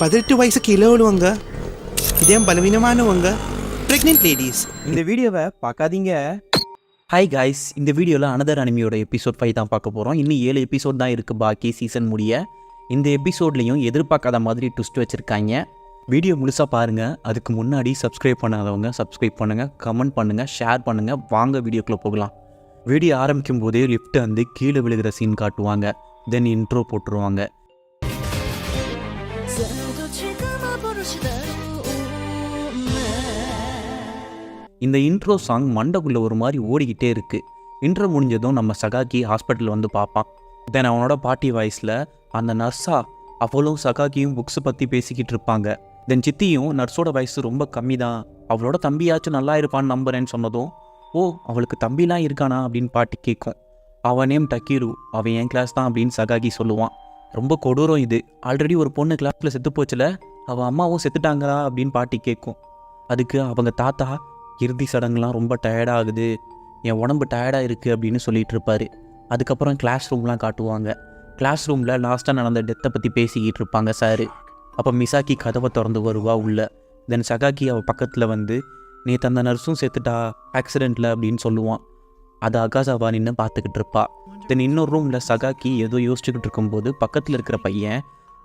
பதினெட்டு வயசு கீழே உள்ளவங்க இதயம் பலவீனமானவங்க. ப்ரெக்னென்ட் லேடிஸ் இந்த வீடியோவை பார்க்காதீங்க. ஹாய் காய்ஸ் இந்த வீடியோவில் அனதர் அனிமியோட எபிசோட் ஃபைவ் தான் பார்க்க போகிறோம் இன்னும் ஏழு எபிசோட் தான் இருக்குது பாக்கி சீசன் முடிய. இந்த எபிசோட்லேயும் எதிர்பார்க்காத மாதிரி ட்விஸ்ட் வச்சுருக்காங்க. வீடியோ முழுசாக பாருங்கள் அதுக்கு முன்னாடி சப்ஸ்கிரைப் பண்ணாதவங்க சப்ஸ்கிரைப் பண்ணுங்கள் கமெண்ட் பண்ணுங்கள் ஷேர் பண்ணுங்கள் வாங்க வீடியோக்குள்ளே போகலாம். வீடியோ ஆரம்பிக்கும் போதே லிஃப்ட் வந்து கீழே விழுகிற சீன் காட்டுவாங்க. தென் இன்ட்ரோ போட்டுருவாங்க. இந்த இன்ட்ரோ சாங் மண்டக்குள்ளே ஒரு மாதிரி ஓடிக்கிட்டே இருக்குது இன்ட்ரோ முடிஞ்சதும் நம்ம சகாக்கி ஹாஸ்பிட்டல் வந்து பார்ப்பான். தென் அவனோட பாட்டி வாய்ஸில் அந்த நர்ஸா அவளும் சகாக்கியும் புக்ஸை பற்றி பேசிக்கிட்டு இருப்பாங்க. தென் சித்தியும் நர்ஸோட வயசு ரொம்ப கம்மி தான். அவளோட தம்பியாச்சும் நல்லா இருப்பான்னு நம்புறேன்னு சொன்னதும் ஓ அவளுக்கு தம்பிலாம் இருக்கானா? அப்படின்னு பாட்டி கேட்கும் அவன் நேம் டக்கீரு. அவன் என் கிளாஸ் தான் அப்படின்னு சகாகி சொல்லுவான். ரொம்ப கொடூரம் இது. ஆல்ரெடி ஒரு பொண்ணு கிளாஸில் செத்து போச்சுல. அவள் அம்மாவும் செத்துட்டாங்களா? அப்படின்னு பாட்டி கேட்கும் அதுக்கு அவங்க தாத்தா இறுதி சடங்குலாம் ரொம்ப டயர்டாகுது என் உடம்பு டயர்டாக இருக்குது அப்படின்னு சொல்லிட்டு இருப்பார் அதுக்கப்புறம் கிளாஸ் ரூம்லாம் காட்டுவாங்க. கிளாஸ் ரூமில் லாஸ்ட்டாக நடந்த டெத்தை பற்றி பேசிக்கிட்டு இருப்பாங்க சார். அப்போ மிசாக்கி கதவை திறந்து வருவா உள்ள. தென் சகாக்கி அவள் பக்கத்தில் வந்து நேற்று அந்த நர்ஸும் செத்துட்டா ஆக்சிடெண்ட்டில் அப்படின்னு சொல்லுவான். அதை அகாசாவா நின்று பார்த்துக்கிட்டு இருப்பா தென் இன்னொரு ரூமில் சகாக்கி ஏதோ யோசிச்சுக்கிட்டு இருக்கும்போது பக்கத்தில் இருக்கிற பையன்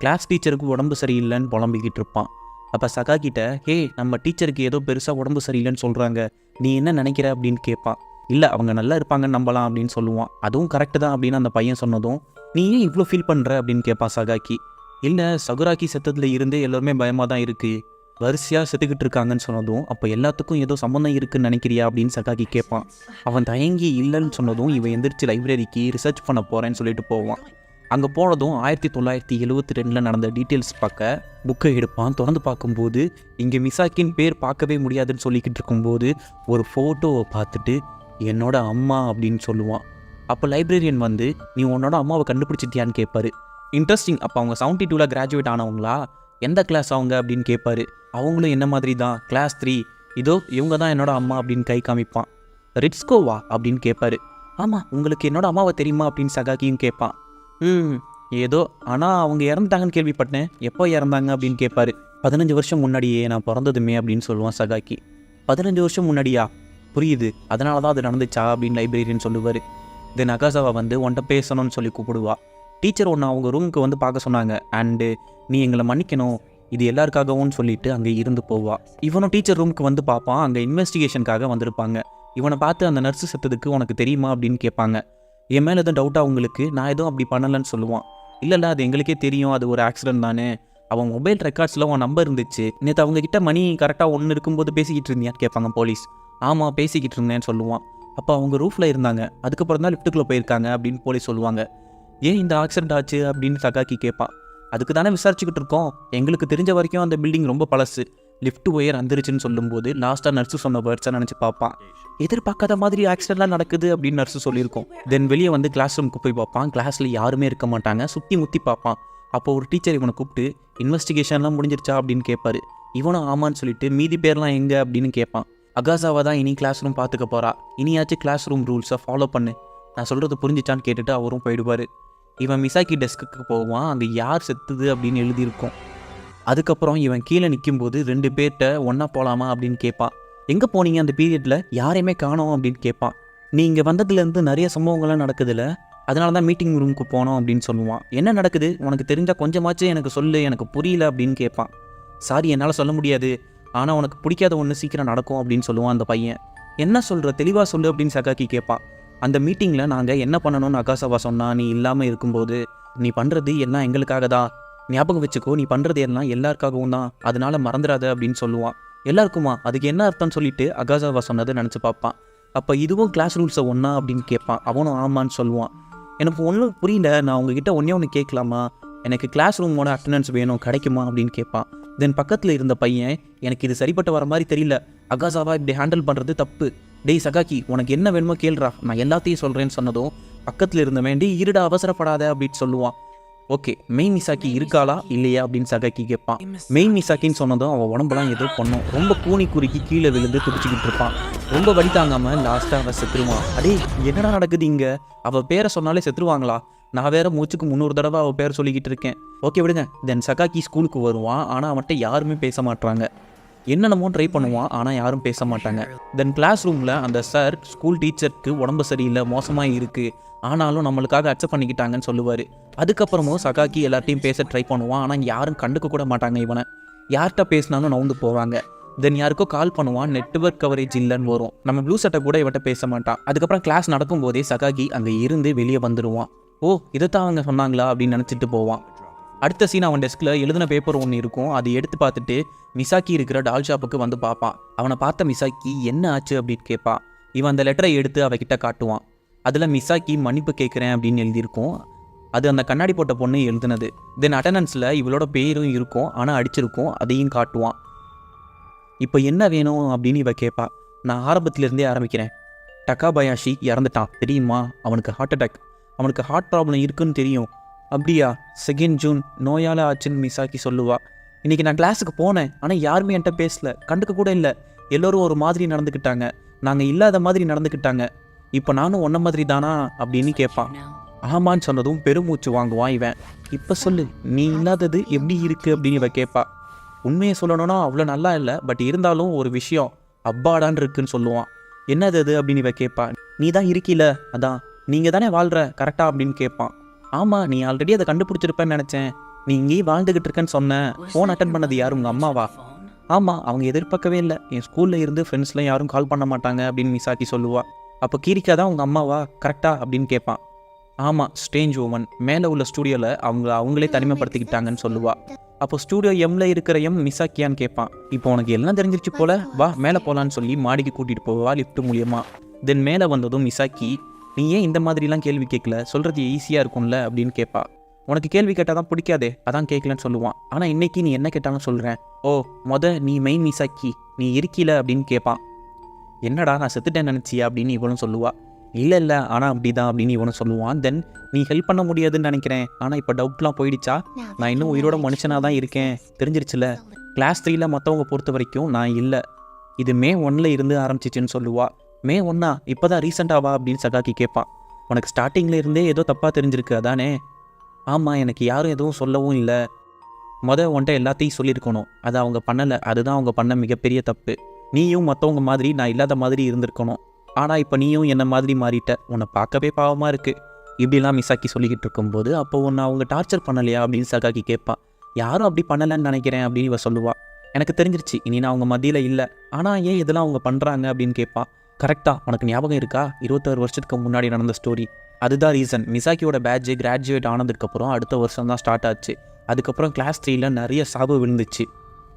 கிளாஸ் டீச்சருக்கு உடம்பு சரியில்லைன்னு புலம்பிக்கிட்டு இருப்பான் அப்போ சகா கிட்ட ஹே நம்ம டீச்சருக்கு ஏதோ பெருசாக உடம்பு சரியில்லைன்னு சொல்கிறாங்க நீ என்ன நினைக்கிற? அப்படின்னு கேட்பான். இல்லை அவங்க நல்லா இருப்பாங்கன்னு நம்பலாம் அப்படின்னு சொல்லுவான். அதுவும் கரெக்டு தான் அப்படின்னு அந்த பையன் சொன்னதும் நீ ஏன் இவ்வளோ ஃபீல் பண்ணுற அப்படின்னு கேட்பான் சகாக்கி. இல்லை சகுராக்கி செத்ததில் இருந்தே எல்லாருமே பயமாக தான் இருக்குது வரிசையாக செத்துக்கிட்டு இருக்காங்கன்னு சொன்னதும் அப்போ எல்லாத்துக்கும் ஏதோ சம்மந்தம் இருக்குன்னு நினைக்கிறியா? அப்படின்னு சகாக்கி கேட்பான். அவன் தயங்கி இல்லைன்னு சொன்னதும் இவன் எந்திரிச்சு லைப்ரரிக்கு ரிசர்ச் பண்ண போகிறேன்னு சொல்லிட்டு போவான். அங்கே போனதும் ஆயிரத்தி தொள்ளாயிரத்தி எழுவத்தி ரெண்டில் நடந்த டீட்டெயில்ஸ் பார்க்க புக்கை எடுப்பான். திறந்து பார்க்கும்போது இங்கே மிசாக்கின் பேர் பார்க்கவே முடியாதுன்னு சொல்லிக்கிட்டு இருக்கும்போது ஒரு ஃபோட்டோவை பார்த்துட்டு என்னோட அம்மா அப்படின்னு சொல்லுவான். அப்போ லைப்ரரியன் வந்து நீ உன்னோட அம்மாவை கண்டுபிடிச்சிட்டியான்னு கேட்பாரு இன்ட்ரெஸ்டிங் அப்போ அவங்க செவன்ட்டி டூவில் கிராஜுவேட் ஆனவங்களா? எந்த கிளாஸ் அவங்க? அப்படின்னு கேட்பாரு அவங்களும் என்ன மாதிரி தான்? கிளாஸ் த்ரீ இதோ இவங்க தான் என்னோட அம்மா அப்படின்னு கை காமிப்பான். ரிட்ஸ்கோவா? அப்படின்னு கேட்பாரு ஆமாம் உங்களுக்கு என்னோட அம்மாவை தெரியுமா? அப்படின்னு சகாக்கியும் கேட்பான் ம் ஏதோ ஆனால் அவங்க இறந்துட்டாங்கன்னு கேள்விப்பட்டேன். எப்போ இறந்தாங்க அப்படின்னு கேட்பாரு பதினஞ்சு வருஷம் முன்னாடியே நான் பிறந்ததுமே அப்படின்னு சொல்லுவான் சகாக்கி. பதினஞ்சு வருஷம் முன்னாடியா? புரியுது. அதனால தான் அது நடந்துச்சா அப்படின்னு லைப்ரரியன் சொல்லுவார். தென் அகாசாவா வந்து உன்ட்ட பேசணும்னு சொல்லி கூப்பிடுவா. டீச்சர் ஒன்று அவங்க ரூமுக்கு வந்து பார்க்க சொன்னாங்க. அண்டு நீ எங்களை மன்னிக்கணும். இது எல்லாருக்காகவும் சொல்லிட்டு அங்கே இருந்து போவா. இவனும் டீச்சர் ரூமுக்கு வந்து பார்ப்பான். அங்கே இன்வெஸ்டிகேஷனுக்காக வந்திருப்பாங்க. இவனை பார்த்து அந்த நர்ஸு செத்ததுக்கு உனக்கு தெரியுமா அப்படின்னு கேட்பாங்க. என் மேலே எதுவும் டவுட்டாக உங்களுக்கு? நான் எதுவும் அப்படி பண்ணலைன்னு சொல்லுவான். இல்லைல்ல அது எங்களுக்கே தெரியும். அது ஒரு ஆக்சிடென்ட் தானே. அவன் மொபைல் ரெக்கார்ட்ஸில் உன் நம்பர் இருந்துச்சு. நேற்று அவங்கக்கிட்ட மணி கரெக்டாக ஒன்று இருக்கும்போது பேசிக்கிட்டு இருந்தியான்னு கேட்பாங்க போலீஸ் ஆமாம் பேசிக்கிட்டு இருந்தேன்னு சொல்லுவான். அப்போ அவங்க ரூஃபில் இருந்தாங்க. அதுக்கப்புறம் தான் லிஃப்ட்டுக்குள்ளே போயிருக்காங்க அப்படின்னு போலீஸ் சொல்லுவாங்க. ஏன் இந்த ஆக்சிடென்ட் ஆச்சு அப்படின்னு சகாக்கி கேட்பான். அதுக்கு தானே விசாரிச்சுக்கிட்டு இருக்கோம். எங்களுக்கு தெரிஞ்ச வரைக்கும் அந்த பில்டிங் ரொம்ப பழசு. லிஃப்ட் ஒயர் வந்துருச்சுன்னு சொல்லும்போது லாஸ்ட்டாக நர்ஸு சொன்ன வேர்ட்ஸாக நினச்சி பார்ப்பான். எதிர்பார்க்காத மாதிரி ஆக்சிடென்ட்லாம் நடக்குது அப்படின்னு நர்ஸு சொல்லியிருக்கோம். தென் வெளியே வந்து கிளாஸ் ரூமுக்கு போய் பார்ப்பான். கிளாஸில் யாருமே இருக்க மாட்டாங்க. சுற்றி முற்றி பார்ப்பான். அப்போ ஒரு டீச்சர் இவனை கூப்பிட்டு இன்வெஸ்டிகேஷன்லாம் முடிஞ்சிருச்சா? அப்படின்னு கேட்பாரு இவனும் ஆமான்னு சொல்லிட்டு மீதி பேர்லாம் எங்கே? அப்படின்னு கேட்பான் அகாசாவை தான் இனி கிளாஸ் ரூம் பார்த்துக்க போகிறா இனியாச்சும் கிளாஸ் ரூம் ரூல்ஸை ஃபாலோ பண்ணு. நான் சொல்கிறது புரிஞ்சிச்சான்னு கேட்டுட்டு அவரும் போயிடுவார். இவன் மிசாக்கி டெஸ்க்குக்கு போவான். அங்கே யார் செத்துது அப்படின்னு எழுதியிருக்கும். அதுக்கப்புறம் இவன் கீழே நிற்கும்போது ரெண்டு பேர்கிட்ட ஒன்றா போகலாமா அப்படின்னு கேட்பான் எங்கே போனீங்க அந்த பீரியடில் யாரையுமே காணோம் அப்படின்னு கேட்பான் நீ இங்கே வந்ததுலேருந்து நிறைய சம்பவங்கள்லாம் நடக்குதுல்ல அதனால தான் மீட்டிங் ரூமுக்கு போனோம் அப்படின்னு சொல்லுவான். என்ன நடக்குது? உனக்கு தெரிஞ்சால் கொஞ்சமாச்சும் எனக்கு சொல்லு எனக்கு புரியல அப்படின்னு கேட்பான் சாரி என்னால் சொல்ல முடியாது. ஆனால் உனக்கு பிடிக்காத ஒன்று சீக்கிரம் நடக்கும் அப்படின்னு சொல்லுவான் அந்த பையன். என்ன சொல்கிற தெளிவாக சொல்லு அப்படின்னு சகாக்கி கேட்பான் அந்த மீட்டிங்கில் நாங்கள் என்ன பண்ணணும்னு அகாசாவா சொன்னா நீ இல்லாமல் இருக்கும்போது நீ பண்ணுறது எல்லாம் எங்களுக்காக தான் ஞாபகம் வச்சுக்கோ நீ பண்ணுறது எல்லாம் எல்லாருக்காகவும் தான். அதனால் மறந்துடாத அப்படின்னு சொல்லுவான். எல்லாருக்குமா? அதுக்கு என்ன அர்த்தம்னு சொல்லிட்டு அகாசாவா சொன்னதை நினச்சி பார்ப்பான். அப்போ இதுவும் கிளாஸ் ரூல்ஸை ஒன்றா அப்படின்னு கேட்பான். அவனும் ஆமான்னு சொல்லுவான். எனக்கு ஒன்றும் புரியல. நான் உங்ககிட்ட ஒன்றே ஒன்று கேட்கலாமா? எனக்கு கிளாஸ் ரூமோட அட்டண்டன்ஸ் வேணும். கிடைக்குமா? அப்படின்னு கேட்பான். தென் பக்கத்தில் இருந்த பையன் எனக்கு இது சரிப்பட்டு வர மாதிரி தெரியல. அகாசாவா இப்படி ஹேண்டில் பண்ணுறது தப்பு. டேய் சகாக்கி உனக்கு என்ன வேணுமோ கேள்றா நான் எல்லாத்தையும் சொல்கிறேன்னு சொன்னதும் பக்கத்தில் இருந்தவன் வேண்டி இருடா அவசரப்படாத அப்படின்னு சொல்லுவான். ஓகே மெயின் மிசாக்கி இருக்காளா? இல்லையா? அப்படின்னு சகாக்கி கேட்பான். மெயின் மிசாக்கின்னு சொன்னதும் அவன் உடம்புலாம் ஏதோ பண்ணும். ரொம்ப கூனி குறுக்கி கீழே விழுந்து துடிச்சிக்கிட்டு இருப்பான் ரொம்ப வலி தாங்காம லாஸ்ட்டாக அவன் செத்துருவான் அடே என்னடா நடக்குது இங்க? அவ பேரை சொன்னாலே செத்துருவாங்களா? நான் வேற மூச்சுக்கு முந்நூறு தடவை அவள் பேர் சொல்லிக்கிட்டு இருக்கேன். ஓகே விடுங்க. தென் சகாக்கி ஸ்கூலுக்கு வருவான். ஆனால் அவன்கிட்ட யாருமே பேச மாட்றாங்க. என்னென்னமோ ட்ரை பண்ணுவான் ஆனால் யாரும் பேச மாட்டாங்க. தென் கிளாஸ் ரூமில் அந்த சார் ஸ்கூல் டீச்சருக்கு உடம்பு சரியில்லை மோசமாக இருக்குது ஆனாலும் நம்மளுக்காக அக்செப்ட் பண்ணிக்கிட்டாங்கன்னு சொல்லுவார். அதுக்கப்புறமும் சகாக்கி எல்லார்ட்டையும் பேச ட்ரை பண்ணுவான் ஆனால் யாரும் கண்டுக்க கூட மாட்டாங்க இவனை. யார்கிட்ட பேசினாலும் நவுந்து போவாங்க. தென் யாருக்கோ கால் பண்ணுவான் நெட்வொர்க் கவரேஜ் இல்லைன்னு வரும். நம்ம ப்ளூ சட்டை கூட இவட்ட பேச மாட்டான். அதுக்கப்புறம் கிளாஸ் நடக்கும்போதே சகாகி அங்கே இருந்து வெளியே வந்துடுவான் ஓ இதைத்தான் அவங்க சொன்னாங்களா? அப்படின்னு நினச்சிட்டு போவான். அடுத்த சீன் அவன் டெஸ்கில் எழுதின பேப்பர் ஒன்று இருக்கும். அதை எடுத்து பார்த்துட்டு மிசாக்கி இருக்கிற டால் ஷாப்புக்கு வந்து பார்ப்பான். அவனை பார்த்த மிசாக்கி என்ன ஆச்சு? அப்படின்னு கேட்பான் இவன் அந்த லெட்டரை எடுத்து அவகிட்ட காட்டுவான். அதில் மிசாக்கி மன்னிப்பு கேட்குறேன் அப்படின்னு எழுதியிருக்கும். அது அந்த கண்ணாடி போட்ட பொண்ணு எழுதுனது. தென் அட்டண்டன்ஸில் இவளோட பேரும் இருக்கும். ஆனால் அடிச்சிருக்கும். அதையும் காட்டுவான். இப்போ என்ன வேணும்? அப்படின்னு இவ கேட்பா. நான் ஆரம்பத்திலிருந்தே ஆரம்பிக்கிறேன். டக்கா பயாஷி இறந்துட்டான். தெரியுமா? அவனுக்கு ஹார்ட் அட்டாக் அவனுக்கு ஹார்ட் ப்ராப்ளம் இருக்குன்னு தெரியும். அப்படியா? செகண்ட் ஜூன் நோயால் ஆச்சுன்னு மிசாக்கி சொல்லுவா. இன்றைக்கி நான் கிளாஸுக்கு போனேன் ஆனால் யாருமே என்கிட்ட பேசல. கண்டுக்க கூட இல்லை. எல்லோரும் ஒரு மாதிரி நடந்துக்கிட்டாங்க. நாங்கள் இல்லாத மாதிரி நடந்துக்கிட்டாங்க. இப்போ நானும் ஒன்ன மாதிரி தானா? அப்படின்னு கேட்பான் ஆமான்னு சொன்னதும் பெருமூச்சு வாங்குவான் இவன். இப்போ சொல்லு நீ இல்லாதது எப்படி இருக்குது அப்படின்னு இவ கேட்பா உண்மையை சொல்லணும்னா அவ்வளோ நல்லா இல்லை பட் இருந்தாலும் ஒரு விஷயம் அப்பாடான் இருக்குன்னு சொல்லுவான். என்னது அது? அப்படின்னு இவ கேட்பா நீ தான் இருக்கில? அதான். நீங்கள் தானே வாழ்கிற கரெக்டாக அப்படின்னு கேட்பான் ஆமாம் நீ ஆல்ரெடி அதை கண்டுபிடிச்சிருப்பேன்னு நினச்சேன். நீ இங்கேயே வாழ்ந்துகிட்டு இருக்கேன்னு சொன்ன. ஃபோன் அட்டன் பண்ணது யார்? உங்கள் அம்மாவா? ஆமாம் அவங்க எதிர்பார்க்கவே இல்லை. என் ஸ்கூலில் இருந்து ஃப்ரெண்ட்ஸ்லாம் யாரும் கால் பண்ண மாட்டாங்க அப்படின்னு மிசாக்கி சொல்லுவா. அப்போ கீரிக்கா தான் உங்கள் அம்மாவா? கரெக்டா அப்படின்னு கேட்பான் ஆமாம் ஸ்டேஞ்ச் ஓவன் மேலே உள்ள ஸ்டூடியோவில் அவங்க அவங்களே தனிமைப்படுத்திக்கிட்டாங்கன்னு சொல்லுவா. அப்போ ஸ்டூடியோ எம்ல இருக்கிற எம் மிசாக்கியான்னு கேட்பான் இப்போ உனக்கு எல்லாம் தெரிஞ்சிருச்சு போல. வா மேலே போகலான்னு சொல்லி மாடிக்கு கூட்டிகிட்டு போவா லிஃப்ட் மூலியமா. தென் மேலே வந்ததும் மிசாக்கி நீ ஏன் இந்த மாதிரிலாம் கேள்வி கேட்கல? சொல்கிறது ஈஸியாக இருக்கும்ல அப்படின்னு கேட்பா உனக்கு கேள்வி கேட்டால் தான் பிடிக்காதே? அதான் கேட்கலன்னு சொல்லுவான். ஆனால் இன்னைக்கு நீ என்ன கேட்டாலும் சொல்கிறேன் ஓ மொத நீ மெயின் மிசாக்கி நீ இருக்கில அப்படின்னு கேட்பான் என்னடா நான் செத்துட்டேன் நினச்சியா அப்படின்னு இவனும் சொல்லுவா. இல்லை இல்லை ஆனால் அப்படி தான் அப்படின்னு இவனும் சொல்லுவான். தென் நீ ஹெல்ப் பண்ண முடியாதுன்னு நினைக்கிறேன். ஆனால் இப்போ டவுட்லாம் போயிடுச்சா? நான் இன்னும் உயிரோட மனுஷனாக தான் இருக்கேன். தெரிஞ்சிருச்சுல? கிளாஸ் த்ரீயில் மற்றவங்க பொறுத்த வரைக்கும் நான் இல்லை. இது மே ஒன்னில் இருந்து ஆரம்பிச்சிச்சுன்னு சொல்லுவாள் மே ஒன்னா இப்போ தான் ரீசெண்டாவா அப்படின்னு சகாக்கி கேட்பான் உனக்கு ஸ்டார்டிங்கில் இருந்தே ஏதோ தப்பாக தெரிஞ்சிருக்கு அதானே? ஆமாம் எனக்கு யாரும் எதுவும் சொல்லவும் இல்லை. மொதல் உன்ட்ட எல்லாத்தையும் சொல்லியிருக்கணும். அதை அவங்க பண்ணலை அதுதான் அவங்க பண்ண மிகப்பெரிய தப்பு. நீயும் மற்றவங்க மாதிரி நான் இல்லாத மாதிரி இருந்திருக்கணும். ஆனால் இப்போ நீயும் என்ன மாதிரி மாறிட்ட? உன்னை பார்க்கவே பாவமாக இருக்குது இப்படிலாம் மிஸ்ஸாக்கி சொல்லிக்கிட்டு இருக்கும்போது அப்போ உன்னை அவங்க டார்ச்சர் பண்ணலையா அப்படின்னு சகாக்கி கேட்பா யாரும் அப்படி பண்ணலைன்னு நினைக்கிறேன் அப்படின்னு இவ சொல்லுவாள் எனக்கு தெரிஞ்சிருச்சு இனி நான் அவங்க மத்தியில் இல்லை. ஆனால் ஏன் இதெல்லாம் அவங்க பண்ணுறாங்க அப்படின்னு கேட்பா கரெக்டாக உனக்கு ஞாபகம் இருக்கா? இருபத்தாறு வருஷத்துக்கு முன்னாடி நடந்த ஸ்டோரி அதுதான் ரீசன் மிசாக்கியோட பேட்ஜு கிராஜுவேட் ஆனதுக்கப்புறம் அடுத்த வருஷம் தான் ஸ்டார்ட் ஆச்சு. அதுக்கப்புறம் கிளாஸ் த்ரீயில் நிறைய சாவு விழுந்துச்சு.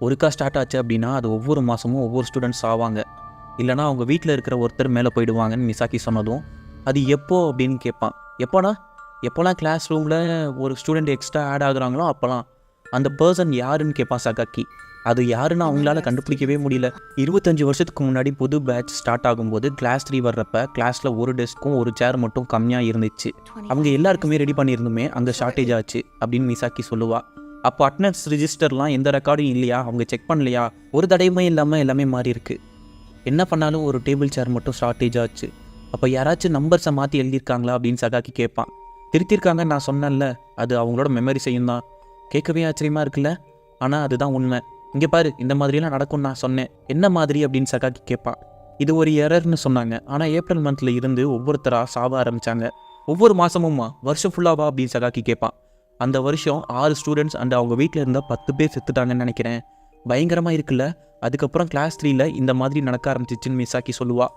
ஒருக்கா ஸ்டார்ட் ஆச்சு அப்படின்னா அது ஒவ்வொரு மாதமும் ஒவ்வொரு ஸ்டூடெண்ட்ஸ் ஆவாங்க இல்லைனா அவங்க வீட்டில் இருக்கிற ஒருத்தர் மேலே போயிடுவாங்கன்னு மிசாக்கி சொன்னதும் அது எப்போ அப்படின்னு கேட்பான். எப்போனா? எப்போல்லாம் கிளாஸ் ரூமில் ஒரு ஸ்டூடெண்ட் எக்ஸ்ட்ரா ஆட் ஆகுறாங்களோ அப்போலாம். அந்த பர்சன் யாருன்னு கேட்பான் சகாக்கி. அது யாருன்னு அவங்களால கண்டுபிடிக்கவே முடியல. இருபத்தஞ்சு வருஷத்துக்கு முன்னாடி புது பேட்ச் ஸ்டார்ட் ஆகும்போது கிளாஸ் த்ரீ வர்றப்ப கிளாஸில் ஒரு டெஸ்க்கும் ஒரு சேர் மட்டும் கம்மியாக இருந்துச்சு. அவங்க எல்லாருக்குமே ரெடி பண்ணியிருந்துமே அங்கே ஷார்ட்டேஜ் ஆச்சு அப்படின்னு மிசாக்கி சொல்லுவா. அப்போ அட்டனன்ஸ் ரிஜிஸ்டர்லாம் எந்த ரெக்கார்டும் இல்லையா? அவங்க செக் பண்ணலையா? ஒரு தடையுமே இல்லாமல் எல்லாமே மாறி இருக்கு. என்ன பண்ணாலும் ஒரு டேபிள் சேர் மட்டும் ஷார்ட்டேஜ் ஆச்சு. அப்போ யாராச்சும் நம்பர்ஸை மாற்றி எழுதியிருக்காங்களா? அப்படின்னு சகாக்கி கேட்பான். திருத்திருக்காங்கன்னு நான் சொன்னேன்ல அது அவங்களோட மெமரி செய்யும் தான். கேட்கவே ஆச்சரியமாக இருக்குல்ல? ஆனால் அதுதான் உண்மை. இங்கே பாரு இந்த மாதிரிலாம் நடக்கும்னு நான் சொன்னேன். என்ன மாதிரி அப்படின்னு சகாக்கி கேட்பான். இது ஒரு எரர்னு சொன்னாங்க. ஆனால் ஏப்ரல் மந்தில் இருந்து ஒவ்வொருத்தராக சாவ ஆரம்பிச்சாங்க. ஒவ்வொரு மாதமும்மா வருஷம் ஃபுல்லாவா அப்படின்னு சகாக்கி கேட்பான். அந்த வருஷம் ஆறு ஸ்டூடெண்ட்ஸ் அண்ட் அவங்க வீட்டில் இருந்தால் பத்து பேர் செத்துட்டாங்கன்னு நினைக்கிறேன். பயங்கரமாக இருக்குல்ல? அதுக்கப்புறம் கிளாஸ் த்ரீயில் இந்த மாதிரி நடக்க ஆரம்பிச்சிச்சுன்னு மிசாக்கி சொல்லுவா.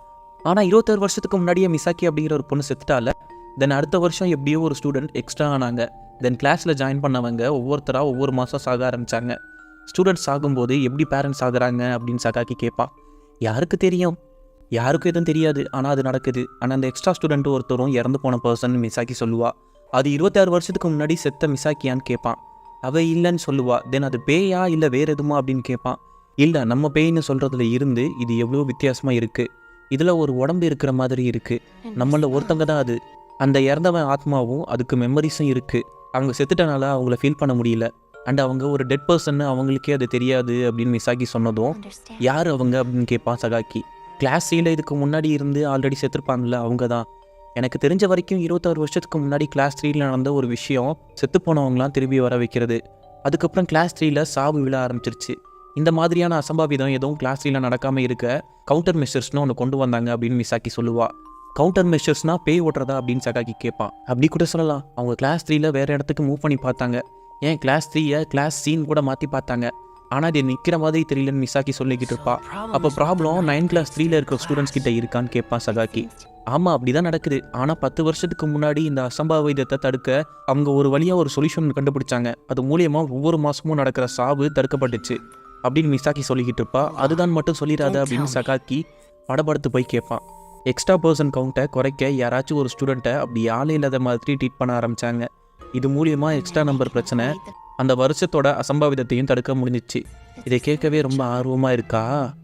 ஆனால் இருபத்தாறு வருஷத்துக்கு முன்னாடியே மிசாக்கி அப்படிங்கிற ஒரு பொண்ணு செத்துட்டால தென் அடுத்த வருஷம் எப்படியோ ஒரு ஸ்டூடெண்ட் எக்ஸ்ட்ரா ஆனாங்க. தென் கிளாஸில் ஜாயின் பண்ணவங்க ஒவ்வொருத்தராக ஒவ்வொரு மாதம் சாக ஆரம்பித்தாங்க ஸ்டூடெண்ட்ஸ் ஆகும்போது எப்படி பேரண்ட்ஸ் ஆகுறாங்க அப்படின்னு சகாக்கி கேட்பா யாருக்கு தெரியும்? யாருக்கும் எதுவும் தெரியாது. ஆனால் அது நடக்குது. ஆனால் அந்த எக்ஸ்ட்ரா ஸ்டூடெண்ட் ஒருத்தரும் இறந்து போன பர்சன் மிசாக்கி சொல்லுவா. அது இருபத்தாறு வருஷத்துக்கு முன்னாடி செத்த மிசாக்கியான்னு கேட்பான் அவ இல்லைன்னு சொல்லுவா. தென் அது பேயா இல்லை வேற எதுமா? அப்படின்னு கேட்பான் இல்லை நம்ம பேய்னு சொல்கிறதுல இருந்து இது எவ்வளோ வித்தியாசமாக இருக்குது இதில் ஒரு உடம்பு இருக்கிற மாதிரி இருக்குது நம்மள ஒருத்தங்க தான் அது. அந்த இறந்தவன் ஆத்மாவும் அதுக்கு மெமரிஸும் இருக்குது அவங்க செத்துட்டனால அவங்கள ஃபீல் பண்ண முடியல. அண்ட் அவங்க ஒரு டெட் பர்சன் அவங்களுக்கே அது தெரியாது அப்படின்னு மிசாக்கி சொன்னதும் யார் அவங்க? அப்படின்னு கேட்பான் சகாக்கி. கிளாஸ் சீல இதுக்கு முன்னாடி இருந்து ஆல்ரெடி செத்துருப்பாங்கல்ல அவங்க தான். எனக்கு தெரிஞ்ச வரைக்கும் இருபத்தாறு வருஷத்துக்கு முன்னாடி கிளாஸ் த்ரீல நடந்த ஒரு விஷயம் செத்து போனவங்களாம் திரும்பி வர வைக்கிறது. அதுக்கப்புறம் கிளாஸ் த்ரீல சாவு விழ ஆரம்பிச்சிருச்சு. இந்த மாதிரியான அசம்பாவிதம் எதுவும் கிளாஸ் த்ரீல நடக்காமல் இருக்க கவுண்டர் மெஷர்ஸ்னு ஒன்று கொண்டு வந்தாங்க அப்படின்னு மிசாக்கி சொல்லுவா. கவுண்டர் மெஷர்ஸ்னா பேய் ஓட்டுறதா அப்படின்னு சகாக்கி கேட்பான் அப்படி கூட சொல்லலாம். அவங்க கிளாஸ் த்ரீல வேற இடத்துக்கு மூவ் பண்ணி பார்த்தாங்க. ஏன் கிளாஸ் த்ரீயை கிளாஸ் சீன் கூட மாற்றி பார்த்தாங்க. ஆனால் அது நிற்கிற மாதிரி தெரியலன்னு மிசாக்கி சொல்லிக்கிட்டு இருப்பா. அப்போ ப்ராப்ளம் நைன் கிளாஸ் த்ரீல இருக்கிற ஸ்டூடெண்ட்ஸ் கிட்ட இருக்கான்னு கேட்பான் சகாக்கி. ஆமாம் அப்படி தான் நடக்குது. ஆனால் பத்து வருஷத்துக்கு முன்னாடி இந்த அசம்பாவிதத்தை தடுக்க அவங்க ஒரு வழியாக ஒரு சொல்யூஷன் கண்டுபிடிச்சாங்க. அது மூலியமாக ஒவ்வொரு மாதமும் நடக்கிற சாவு தடுக்கப்பட்டுச்சு. அப்படின்னு மிசாக்கி சொல்லிக்கிட்டு இருப்பா. அதுதான் மட்டும் சொல்லிடாத அப்படின்னு சகாக்கி படபடுத்து போய் கேட்பான் எக்ஸ்ட்ரா பர்சன் கவுண்ட்டை குறைக்க யாராச்சும் ஒரு ஸ்டூடெண்ட்டை அப்படி ஆளே இல்லாத மாதிரி ட்ரீட் பண்ண ஆரம்பித்தாங்க இது மூலியமாக எக்ஸ்ட்ரா நம்பர் பிரச்சனை. அந்த வருஷத்தோட அசம்பாவிதத்தையும் தடுக்க முடிஞ்சிச்சு. இதை கேட்கவே ரொம்ப ஆர்வமாக இருக்கா?